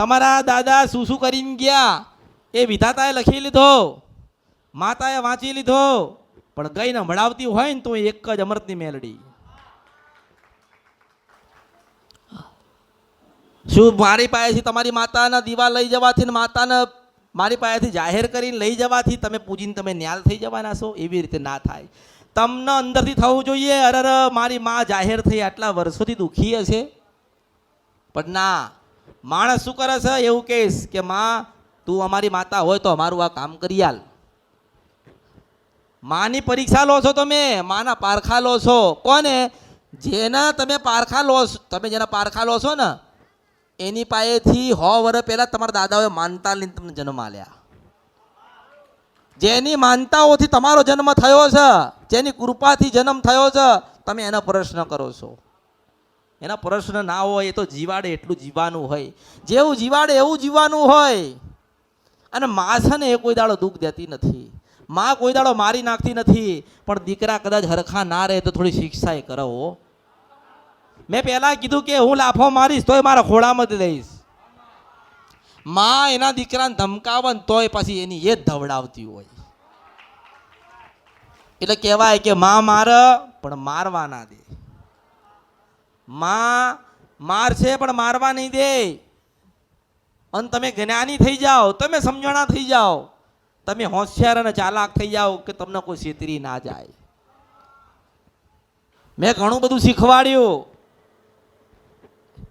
તમારા દાદા શું શું કરીને ગયા? એ વિધાતાએ લખી લીધો, માતાએ વાંચી લીધો, પણ ગઈને મળાવતી હોય ને તો એક જ અમૃતની મેલડી. શું મારી પાસેથી તમારી માતાના દીવા લઈ જવાથી ને માતાને મારી પાસેથી જાહેર કરીને લઈ જવાથી તમે પૂજીને તમે ન્યાલ થઈ જવાના છો? એવી રીતે ના થાય. તમને અંદરથી થવું જોઈએ અરે અરે મારી માં જાહેર થઈ આટલા વર્ષોથી દુઃખી હશે? પણ ના. માણસ શું કરે છે? એવું કહીશ કે, માં, તું અમારી માતા હોય તો અમારું આ કામ કરી આલ. માની પરીક્ષા લો છો તમે, માના પારખા લો છો. કોને? જેના તમે પારખા લો તમે જેના પારખા લો છો ને, એની પાસેથી હો વર્ષ પહેલાં તમારા દાદાઓએ માનતા લઈને તમને જન્મ આલ્યા. જેની માનતાઓથી તમારો જન્મ થયો છે, જેની કૃપાથી જન્મ થયો છે, તમે એનો પ્રશ્ન કરો છો. એના પ્રશ્ન ના હોય એ તો જીવાડે એટલું જીવવાનું હોય. જેવું જીવાડે એવું જીવવાનું હોય. અને મા છે ને એ કોઈ દાડો દુઃખ દેતી નથી. મા કોઈ દાડો મારી નાખતી નથી. પણ દીકરા કદાચ હરખા ના રહે તો થોડી શિક્ષા એ કરો મેં પહેલાં કીધું કે હું લાફો મારીશ તોય મારા ખોળામાં જ લઈશ મા એના દીકરાને ધમકાવે ને તોય પછી એની એ જ ધવડાવતી હોય. એટલે કહેવાય કે મા માર, પણ મારવા ના દે. માં મારશે પણ મારવા નહીં દે. અને તમે જ્ઞાની થઈ જાઓ, તમે સમજણા થઈ જાઓ. તમે હોશિયાર અને ચાલાક થઈ જાઓ કે તમને કોઈ છેતરી ના જાય. મેં ઘણું બધું શીખવાડ્યું.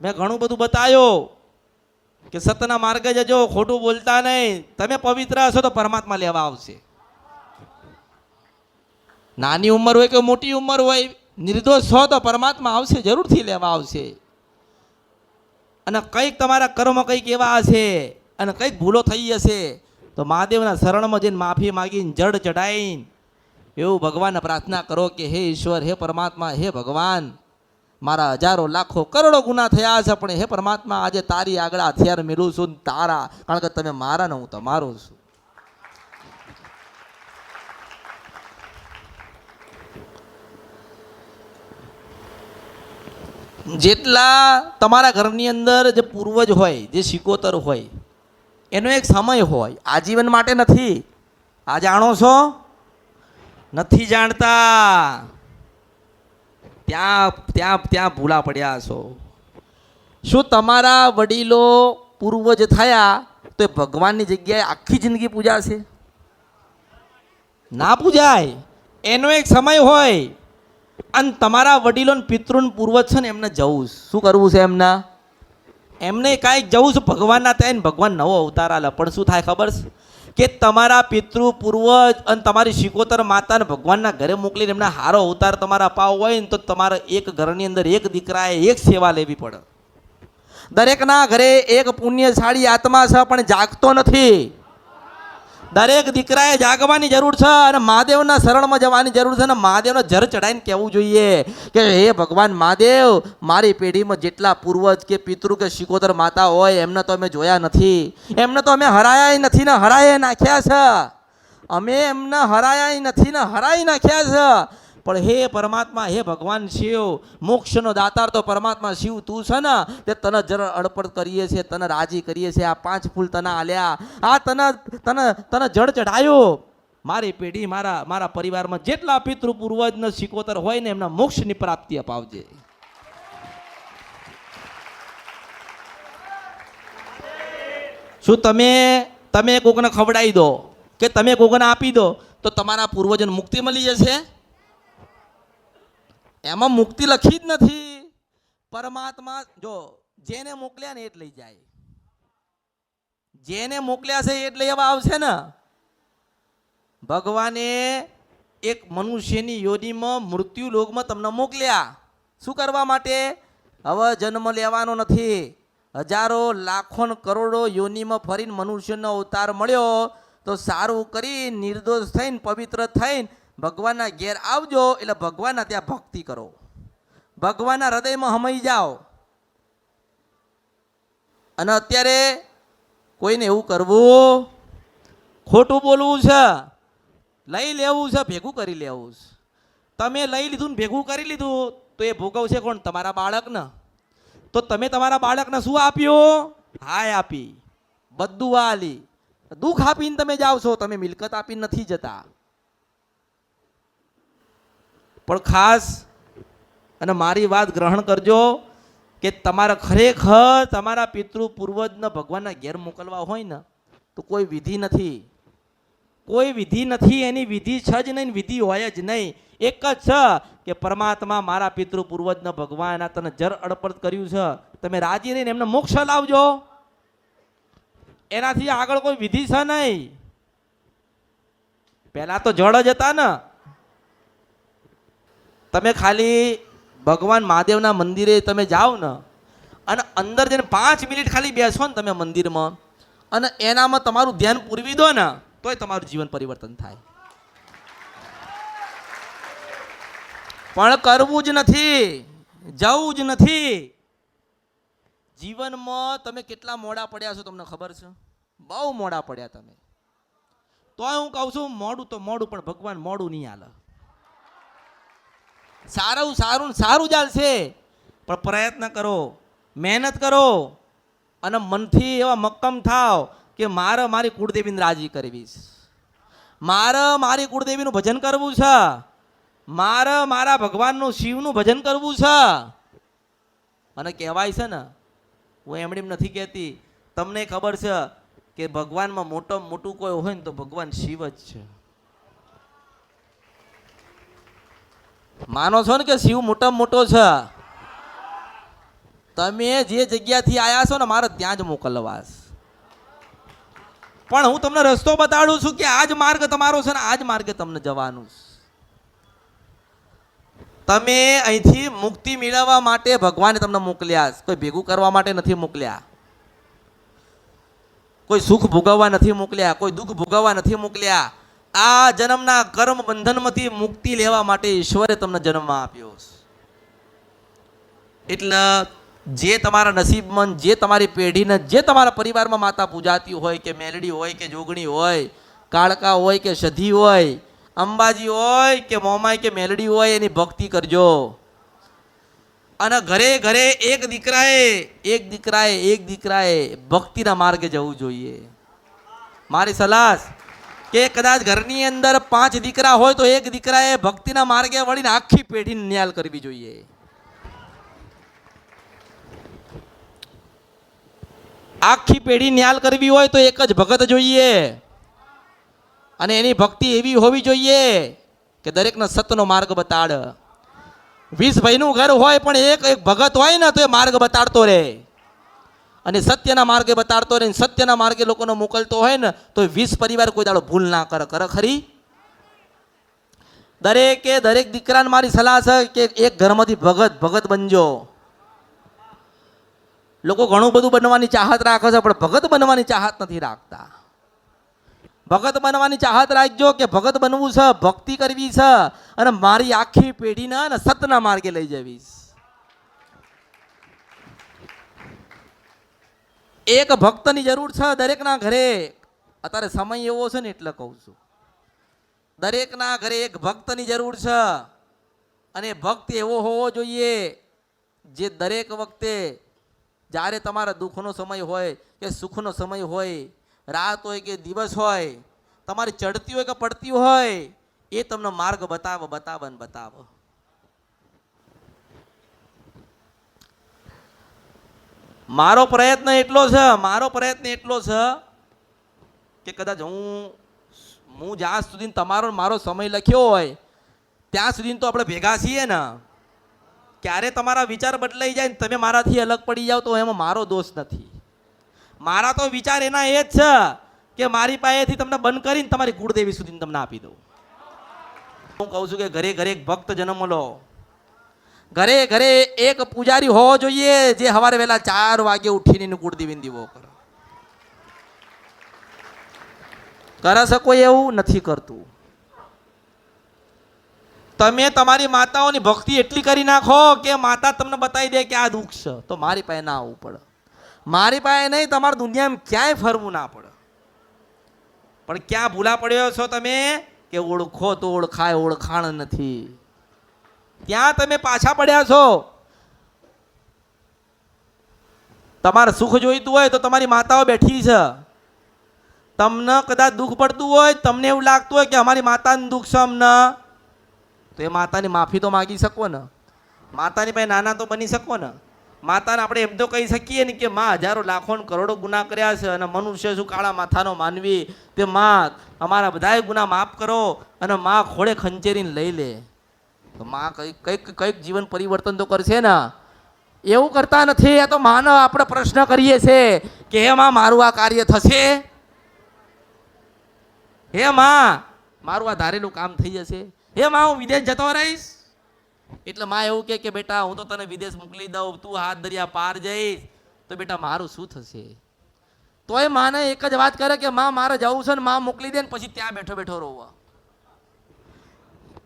મેં ઘણું બધું બતાવ્યું કે સતના માર્ગે જજો, ખોટું બોલતા નહીં. તમે પવિત્ર હશો તો પરમાત્મા લેવા આવશે. નાની ઉંમર હોય કે મોટી ઉંમર હોય નિર્દોષ છો તો પરમાત્મા આવશે, જરૂરથી લેવા આવશે. અને કંઈક તમારા કર્મ કંઈક એવા હશે અને કંઈક ભૂલો થઈ હશે, તો મહાદેવના શરણમાં જઈને માફી માગીને જડ ચડાઈને એવું ભગવાનને પ્રાર્થના કરો કે, હે ઈશ્વર, હે પરમાત્મા, હે ભગવાન, મારા હજારો, લાખો, કરોડો ગુના થયા છે, પણ હે પરમાત્મા, આજે તારી આગળ હથિયાર મેળવું છું તારા, કારણ કે તમે મારા ને હું તમારો છું. જેટલા તમારા ઘરની અંદર જે પૂર્વજ હોય, જે શિકોતર હોય, એનો એક સમય હોય, આજીવન માટે નથી. આ જાણો છો? નથી જાણતા. ત્યાં ત્યાં ત્યાં ભૂલા પડ્યા છો. શું તમારા વડીલો પૂર્વજ થયા તો એ ભગવાનની જગ્યાએ આખી જિંદગી પૂજાશે? ના પૂજાય. એનો એક સમય હોય અને તમારા વડીલો પિતૃન પૂર્વજ છે ને એમને જવું શું કરવું છે એમના? એમને કાંઈક જવું છે, ભગવાનના ત્યાં ભગવાન નવો અવતાર આલે. પણ શું થાય ખબર છે? કે તમારા પિતૃ, પૂર્વજ અને તમારી શિકોતર માતાને ભગવાનના ઘરે મોકલીને એમના હારો અવતાર તમારા પાવ હોય ને તો તમારે એક ઘરની અંદર એક દીકરાએ એક સેવા લેવી પડે. દરેકના ઘરે એક પુણ્યશાળી આત્મા છે, પણ જાગતો નથી. દરેક દીકરાએ જાગવાની જરૂર છે અને મહાદેવના શરણમાં જવાની જરૂર છે અને મહાદેવને જર ચડાઈને કહેવું જોઈએ કે હે ભગવાન મહાદેવ, મારી પેઢીમાં જેટલા પૂર્વજ કે પિતૃ કે શિકોતર માતા હોય, એમને તો અમે જોયા નથી. એમને તો અમે હરાયા નથી ને હરાયે નાખ્યા છે. અમે એમને હરાયા નથી ને હરાઈ નાખ્યા છે. પણ હે પરમાત્મા, હે ભગવાન શિવ, મોક્ષનો દાતાર તો પરમાત્મા શિવ, તું છે ને, તે તને જર અડપડ કરીએ છીએ, તને રાજી કરીએ છીએ, આ પાંચ ફૂલ તને આલ્યા, આ તને તને તને જડ ચઢાયો. મારી પેઢી, મારા મારા પરિવારમાં જેટલા પિતૃ પૂર્વજનો શિકોતર હોય ને, એમના મોક્ષની પ્રાપ્તિ અપાવજે. શું તમે તમે કોકને ખવડાવી દો કે તમે કોકને આપી દો, તો તમારા પૂર્વજન મુક્તિ મળી જશે? એમાં મુક્તિ લખી જ નથી. પરમાત્મા જો જેને મોકલ્યા ને એ જ લઈ જાય. જેને મોકલ્યા છે એ જ લઈ આવશે ને. ભગવાને એક મનુષ્યની યોનિમાં મૃત્યુ લોગમાં તમને મોકલ્યા. શું કરવા માટે? હવે જન્મ લેવાનો નથી. હજારો, લાખો કરોડો યોનિમાં ફરીને મનુષ્યનો અવતાર મળ્યો. તો સારું કરી, નિર્દોષ થઈને, પવિત્ર થઈને ભગવાનના ઘેર આવજો એટલે ભગવાનના ત્યાં ભક્તિ કરો. ભગવાનના હૃદયમાં હમાઈ જાઓ. અને અત્યારે કોઈને એવું કરવું, ખોટું બોલવું છે, લઈ લેવું છે, ભેગું કરી લેવું છે. તમે લઈ લીધું ને ભેગું કરી લીધું, તો એ ભોગવશે કોણ? તમારા બાળકને. તો તમે તમારા બાળકને શું આપ્યું? હાય આપી. બધું આલી દુઃખ આપીને તમે જાઓ છો, તમે મિલકત આપીને નથી જતા. પણ ખાસ અને મારી વાત ગ્રહણ કરજો કે તમારે ખરેખર તમારા પિતૃ પૂર્વજને ભગવાનના ઘેર મોકલવા હોય ને, તો કોઈ વિધિ નથી. કોઈ વિધિ નથી, એની વિધિ છે જ નહીં વિધિ હોય જ નહીં. એક જ છે કે પરમાત્મા મારા પિતૃ પૂર્વજને ભગવાન આ તને જર અડપડ કર્યું છે. તમે રાજી રહીને એમને મોક્ષ લાવજો. એનાથી આગળ કોઈ વિધિ છે નહીં. પહેલાં તો જળ જ હતા ને. તમે ખાલી ભગવાન મહાદેવના મંદિરે તમે જાઓ ને, અને અંદર જઈને પાંચ મિનિટ ખાલી બેસો ને તમે મંદિરમાં, અને એનામાં તમારું ધ્યાન પૂરવી દો ને, તોય તમારું જીવન પરિવર્તન થાય. પણ કરવું જ નથી, જવું જ નથી. જીવનમાં તમે કેટલા મોડા પડ્યા છો તમને ખબર છે? બહુ મોડા પડ્યા તમે. તોય હું કહું છું, મોડું તો મોડું, પણ ભગવાન મોડું નહીં હાલે. સારું સારું સારું ચાલશે પણ પ્રયત્ન કરો, મહેનત કરો અને મનથી એવા મક્કમ થાવ કે મારે મારી કુળદેવીને રાજી કરવીશ મારે મારી કુળદેવીનું ભજન કરવું છે. મારે મારા ભગવાનનું શિવનું ભજન કરવું છે. અને કહેવાય છે ને, હું એમણે એમ નથી કહેતી, તમને ખબર છે કે ભગવાનમાં મોટો, મોટું કોઈ હોય ને તો ભગવાન શિવ જ છે. માનો છો ને કે શિવ મોટા મોટો છે? તમે જે જગ્યાથી આયા છો ને મારે ત્યાં જ મોકલવાસ પણ હું તમને રસ્તો બતાડું છું કે આ જ માર્ગ તમારો છે ને આ જ માર્ગે તમને જવાનું તમે અહીંથી મુક્તિ મેળવવા માટે ભગવાને તમને મોકલ્યા કોઈ ભેગું કરવા માટે નથી મોકલ્યા. કોઈ સુખ ભોગવવા નથી મોકલ્યા. કોઈ દુઃખ ભોગવવા નથી મોકલ્યા. આ જન્મના કર્મ બંધનમાંથી મુક્તિ લેવા માટે ઈશ્વરે તમને જન્મ આપ્યો એટલે જે તમારા નસીબમાં, જે તમારી પેઢીને, જે તમારા પરિવારમાં માતા પૂજાતી હોય કે મેલડી હોય કે જોગણી હોય, કાળકા હોય કે સધી હોય, અંબાજી હોય કે મોમાઈ કે મેલડી હોય એની ભક્તિ કરજો. અને ઘરે ઘરે એક દીકરાએ એક દીકરાએ એક દીકરાએ ભક્તિના માર્ગે જવું જોઈએ. મારી સલાહ કે કદાચ ઘરની અંદર પાંચ દીકરા હોય તો એક દીકરાએ ભક્તિના માર્ગે વળીને આખી પેઢીને ન્યાલ કરવી જોઈએ. આખી પેઢી ન્યાલ કરવી હોય તો એક જ ભગત જોઈએ. અને એની ભક્તિ એવી હોવી જોઈએ કે દરેકને સતનો માર્ગ બતાડ. વીસ ભાઈનું ઘર હોય પણ એક એક ભગત હોય ને તો એ માર્ગ બતાડતો રહે. અને સત્યના માર્ગે બતાડતો હોય ને સત્યના માર્ગે લોકોને મોકલતો હોય ને, તો વીસ પરિવાર કોઈ દાડો ભૂલ ના કરે. કરે ખરી? દરેકે દરેક દીકરાને મારી સલાહ છે કે એક ઘરમાંથી ભગત ભગત બનજો. લોકો ઘણું બધું બનવાની ચાહત રાખે છે, પણ ભગત બનવાની ચાહત નથી રાખતા. ભગત બનવાની ચાહત રાખજો કે ભગત બનવું છે, ભક્તિ કરવી છે, અને મારી આખી પેઢીને સતના માર્ગે લઈ જવીશ. એક ભક્તની જરૂર છે દરેકના ઘરે. અત્યારે સમય એવો છે ને એટલે કહું છું. દરેકના ઘરે એક ભક્તની જરૂર છે. અને ભક્ત એવો હોવો જોઈએ જે દરેક વખતે જ્યારે તમારા દુઃખનો સમય હોય કે સુખનો સમય હોય, રાત હોય કે દિવસ હોય, તમારી ચડતી હોય કે પડતી હોય, એ તમને માર્ગ બતાવો બતાવો ને બતાવો. મારો પ્રયત્ન એટલો છે, મારો પ્રયત્ન એટલો છે કે કદાચ હું હું જ્યાં સુધી તમારો મારો સમય લખ્યો હોય, ત્યાં સુધી તો આપણે ભેગા છીએ ને. ક્યારે તમારા વિચાર બદલાઈ જાય ને તમે મારાથી અલગ પડી જાઓ તો એમાં મારો દોષ નથી. મારા તો વિચાર એના એ જ છે કે મારી પાસેથી તમને બંધ કરીને તમારી કુળદેવી સુધી તમને આપી દઉં. હું કહું છું કે ઘરે ઘરે એક ભક્ત જન્મ લો. ઘરે ઘરે એક પૂજારી હોવો જોઈએ જે સવારે વહેલા ચાર વાગે ઉઠીને કુળદેવીને દીવો કરે. કરે છે કોઈ એવું નથી કરતું. તમે તમારી માતાઓની ભક્તિ એટલી કરી નાખો કે માતા તમને બતાવી દે કે આ દુઃખ છે. તો મારી પાસે ના આવવું પડે. મારી પાસે નહીં, તમારે દુનિયામાં ક્યાંય ફરવું ના પડે. પણ ક્યાં ભૂલા પડ્યો છો તમે? કે ઓળખો તો ઓળખાય, ઓળખાણ નથી. ત્યાં તમે પાછા પડ્યા છો. તમારે સુખ જોઈતું હોય તો તમારી માતાઓ બેઠી છે. તમને કદાચ દુઃખ પડતું હોય, તમને એવું લાગતું હોય કે અમારી માતાને દુઃખ છે અમને. તો એ માતાની માફી તો માગી શકો ને. માતાની પાસે નાના તો બની શકો ને. માતાને આપણે એમ તો કહી શકીએ ને કે માં હજારો લાખો કરોડો ગુના કર્યા છે અને મનુષ્ય શું કાળા માથાનો માનવી? તે માં, અમારા બધાય ગુના માફ કરો અને માં ખોળે ખંચેરીને લઈ લે. તો માં કંઈક કંઈક કંઈક જીવન પરિવર્તન તો કરશે ને. એવું કરતા નથી, આ તો માનવ આપણે પ્રશ્ન કરીએ છે કે હે માં, મારું આ કાર્ય થશે? હે માં, મારું આ ધારેલું કામ થઈ જશે? હે માં, હું વિદેશ જતો રહીશ? એટલે માં એવું કહે કે બેટા, હું તો તને વિદેશ મોકલી દઉં, તું હાથ દરિયા પાર જઈશ. તો બેટા, મારું શું થશે? તોય માને એક જ વાત કરે કે, માં, મારે જવું છે ને, માં મોકલી દે ને, પછી ત્યાં બેઠો બેઠો રોવા.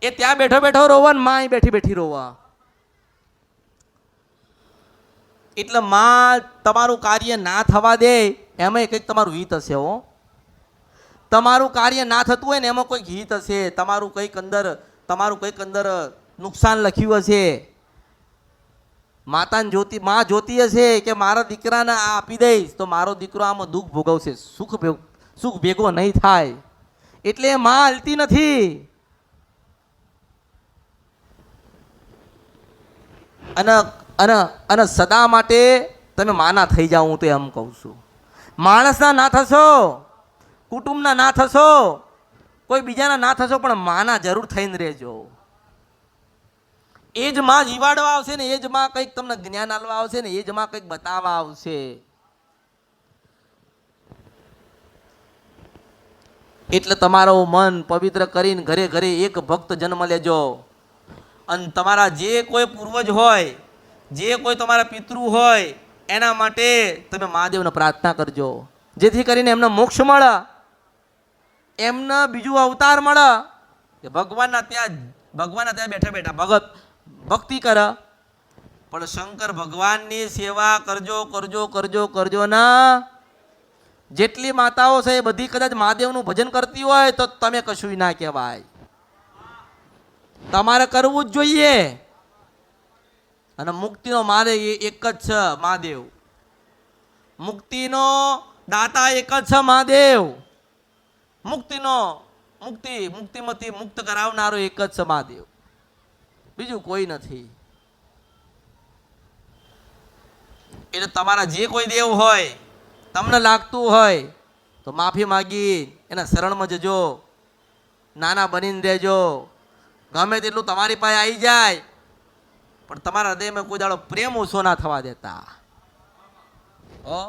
એ ત્યાં બેઠો બેઠો રોવા ને માં બેઠી બેઠી રોવા. એટલે માં તમારું કાર્ય ના થવા દે એમાં કંઈક તમારું હિત હશે હો. તમારું કાર્ય ના થતું હોય ને એમાં કોઈક હિત હશે. તમારું કંઈક અંદર, તમારું કંઈક અંદર નુકસાન લખ્યું હશે. માતાને જોતી, માં જોતી હશે કે મારા દીકરાને આ આપી દઈશ, તો મારો દીકરો આમાં દુઃખ ભોગવશે. સુખ ભેગ, સુખ ભેગો નહીં થાય. એટલે માં હલતી નથી. અને અને અને સદા માટે તમે માના થઈ જાઓ, હું તો એમ કહું છું. માણસના ના થશો, કુટુંબના ના થશો, કોઈ બીજાના ના થશો, પણ માના જરૂર થઈને રહેજો. એ જ માં જીવાડવા આવશે ને, એ જ માં કંઈક તમને જ્ઞાન આલવા આવશે ને, એ જ માં કંઈક બતાવવા આવશે. એટલે તમારું મન પવિત્ર કરીને ઘરે ઘરે એક ભક્ત જન્મ લેજો. અને તમારા જે કોઈ પૂર્વજ હોય, જે કોઈ તમારા પિતૃ હોય, એના માટે તમે મહાદેવને પ્રાર્થના કરજો. જેથી કરીને એમને મોક્ષ મળે, એમને બીજું અવતાર મળે, કે ભગવાનના ત્યાં ભગવાનના ત્યાં બેઠા બેઠા ભગત, ભક્તિ કર. પણ શંકર ભગવાનની સેવા કરજો કરજો કરજો કરજો ના. જેટલી માતાઓ છે એ બધી કદાચ મહાદેવનું ભજન કરતી હોય તો તમે કશું ના કહેવાય. તમારે કરવું જ જોઈએ. અને મુક્તિનો મારે એક જ છે મહાદેવ. મુક્તિનો દાતા એક જ છે મહાદેવ. મુક્તિનો મુક્તિ, મુક્તિમાંથી મુક્ત કરાવનારો એક જ છે મહાદેવ. બીજું કોઈ નથી. એટલે તમારા જે કોઈ દેવ હોય, તમને લાગતું હોય, તો માફી માગી એના શરણમાં જજો. નાના બનીને રહેજો. ગમે તેટલું તમારી પાસે આવી જાય, પણ તમારા હૃદયમાં કોઈ દાડો પ્રેમ ઓછો ના થવા દેતા. હો?